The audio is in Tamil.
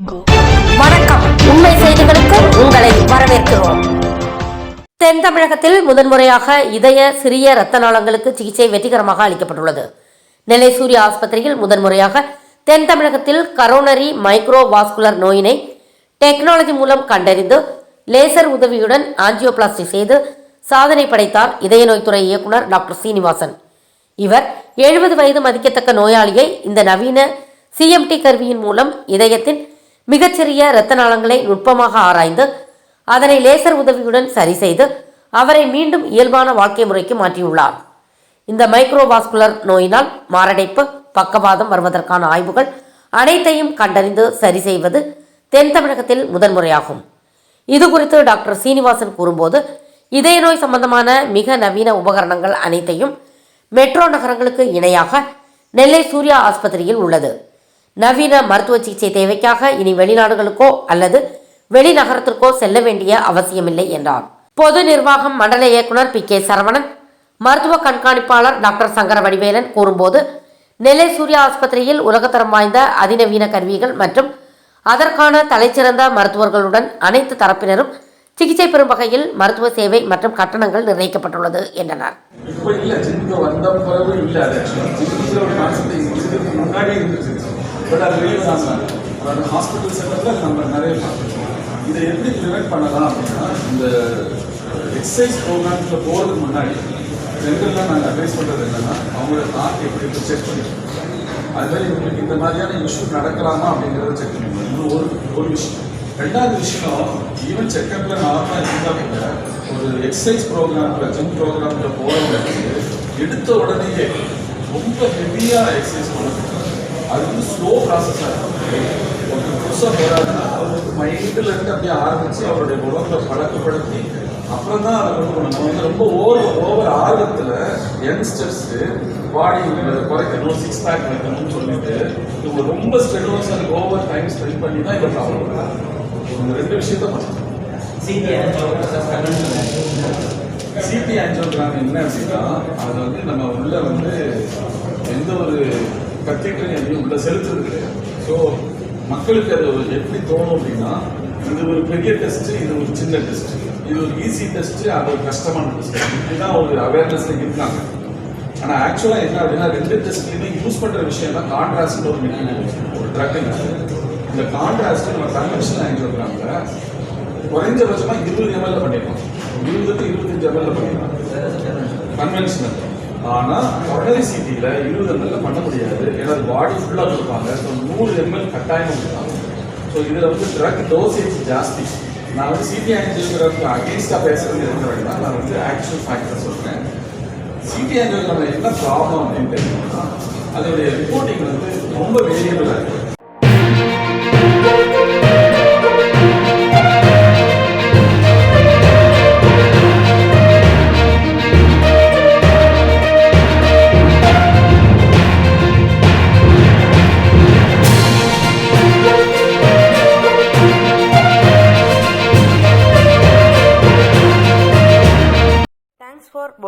வணக்கம். உண்மை செய்திகளுக்கு உங்களை வரவேற்கிறோம். தென் தமிழகத்தில் முதன்முறையாக இதய சிறிய இரத்த நாளங்களுக்கு சிகிச்சை வெற்றிகரமாக அளிக்கப்பட்டுள்ளது. நெல்லை சூரிய ஆஸ்பத்திரியில் முதன்முறையாக தென் தமிழகத்தில் கரோனரி மைக்ரோ வாஸ்குலர் நோயினை டெக்னாலஜி மூலம் கண்டறிந்து லேசர் உதவியுடன் ஆஞ்சியோபிளாஸ்டி செய்து சாதனை படைத்தார் இதய நோய்த்துறை இயக்குனர் டாக்டர் சீனிவாசன். இவர் எழுபது வயது மதிக்கத்தக்க நோயாளியை இந்த நவீன சிஎம்டி கருவியின் மூலம் இதயத்தின் மிகச்சிறிய இரத்த நாளங்களை நுட்பமாக ஆராய்ந்து அதனை லேசர் உதவியுடன் சரி செய்து அவரை மீண்டும் இயல்பான வாழ்க்கை முறைக்கு மாற்றியுள்ளார். இந்த மைக்ரோவாஸ்குலர் நோயினால் மாரடைப்பு பக்கவாதம் வருவதற்கான ஆய்வுகள் அனைத்தையும் கண்டறிந்து சரி செய்வது தென் தமிழகத்தில் முதன்முறையாகும். இது குறித்து டாக்டர் சீனிவாசன் கூறும்போது இதய நோய் சம்பந்தமான மிக நவீன உபகரணங்கள் அனைத்தையும் மெட்ரோ நகரங்களுக்கு இணையாக நெல்லை சூர்யா ஆஸ்பத்திரியில் உள்ளது. நவீன மருத்துவ சிகிச்சை தேவைக்காக இனி வெளிநாடுகளுக்கோ அல்லது வெளிநகரத்திற்கோ செல்ல வேண்டிய அவசியமில்லை என்றார் பொது நிர்வாகம் மண்டல இயக்குனர் பி கே சரவணன் மருத்துவ கண்காணிப்பாளர் டாக்டர் சங்கர வடிவேலன் கூறும்போது நெல்லை சூர்யா ஆஸ்பத்திரியில் உலகத்தரம் வாய்ந்த அதிநவீன கருவிகள் மற்றும் அதற்கான தலைச்சிறந்த மருத்துவர்களுடன் அனைத்து தரப்பினரும் சிகிச்சை பெறும் வகையில் மருத்துவ சேவை மற்றும் கட்டணங்கள் நிர்ணயிக்கப்பட்டுள்ளது என்றனர் இப்போ இல்லை வந்த பிறகு இல்லை முன்னாடி இருந்துச்சு பட் அது வெளியே சார் அதாவது ஹாஸ்பிட்டல் செட்டப்பில் நம்ம நிறைய பார்த்துருக்கோம் இதை எப்படி ப்ரிவெண்ட் பண்ணலாம் அப்படின்னா இந்த எக்ஸசைஸ் ப்ரோக்ராம்ஸில் போகிறதுக்கு முன்னாடி பெண்கள்லாம் நாங்கள் அட்வைஸ் பண்ணுறது என்னன்னா அவங்களோட ஹார்ட் எப்படி செக் பண்ணிக்கணும். அது மாதிரி உங்களுக்கு இந்த மாதிரியான இஷ்யூ நடக்கலாமா அப்படிங்கிறத செக் பண்ணிக்கணும். இது ஒரு ஒரு விஷயம். ரெண்டாவது விஷயம் ஈவன் செக்கப்பில் நார்மலாக இருந்தால் கூட ஒரு எக்ஸசைஸ் ப்ரோக்ராமில் ஜிம் ப்ரோக்ராமில் போகிறவங்களுக்கு எடுத்த உடனேயே ரொம்ப ஹெவியாக எக்ஸசைஸ் பண்ணணும். அது வந்து ஸ்லோ ப்ராசஸாக இருக்கும். புதுசாக போகிறாருன்னா அவருக்கு மைண்டில் இருந்து அப்படியே ஆரம்பித்து அவருடைய உடம்பை பழக்கப்படுத்தி அப்புறம் தான் அதை கொண்டு நம்ம வந்து ரொம்ப ஓவர் ஓவர் ஆர்வத்தில் யங்ஸ்டர்ஸ்க்கு பாடி குறைக்கணும் சிக்ஸ் பேக் வைக்கணும்னு சொல்லிட்டு இவங்க ரொம்ப ஸ்ட்ரென்வாஸாக ஓவர் டைம் ஸ்பெண்ட் பண்ணி தான் இதை ப்ராப்ளம் இந்த ரெண்டு விஷயத்த பண்ணணும் சிடி ஆஞ்சியோகிராம் என்ன அப்படின்னா அது வந்து நம்ம உள்ள வந்து எந்த ஒரு கத்தீட்ரையும் எதையும் உள்ள செலுத்துறது கிடையாது ஸோ மக்களுக்கு அது எப்படி தோணும் அப்படின்னா இது ஒரு பெரிய டெஸ்ட் இது ஒரு சின்ன டெஸ்ட் இது ஒரு ஈஸி டெஸ்ட் அது ஒரு கஷ்டமான டெஸ்ட் இப்படிதான் ஒரு அவேர்னஸ்ல இருக்காங்க. ஆனா ஆக்சுவலா என்ன அப்படின்னா ரெண்டு டெஸ்ட்லயுமே யூஸ் பண்ற விஷயம் தான் கான்ட்ராஸ்ட் ஒரு மெட்டீரியல் ஒரு ட்ரக் இந்த கான்ட்ராஸ்ட் நம்ம கன்வென்ஷனல் குறைஞ்ச குறைஞ்சபட்சமா இருபது எம்எல்ஏ பண்ணிடலாம் இருபதுக்கு இருபத்தஞ்சு எம்எல்ஏ பண்ணிடலாம் கன்வென்ஷனல் ஆனா உடனே சிட்டியில இருபது எம்எல்ல பண்ண முடியாது. ஏன்னா பாடி ஃபுல்லா கொடுப்பாங்க. ஸோ நூறு எம்எல் கட்டாயம் கொடுப்பாங்க. ஸோ இதுல வந்து ட்ரக் டோசேஜ் ஜாஸ்தி. நான் வந்து சிடி ஆன்ஜியோகிராஃபி அகேன்ஸ்டா பேசுறது இருக்க வேண்டாம் நான் வந்து ஆக்சுவல் ஃபேக்டர் சொல்றேன். சிடி ஆன்ஜியோகிராஃபி என்ன ப்ராப்ளம் அப்படின்னு தெரியுமா அதோடைய ரிப்போர்ட்டிங் வந்து ரொம்ப வேரியபிளா இருக்கு.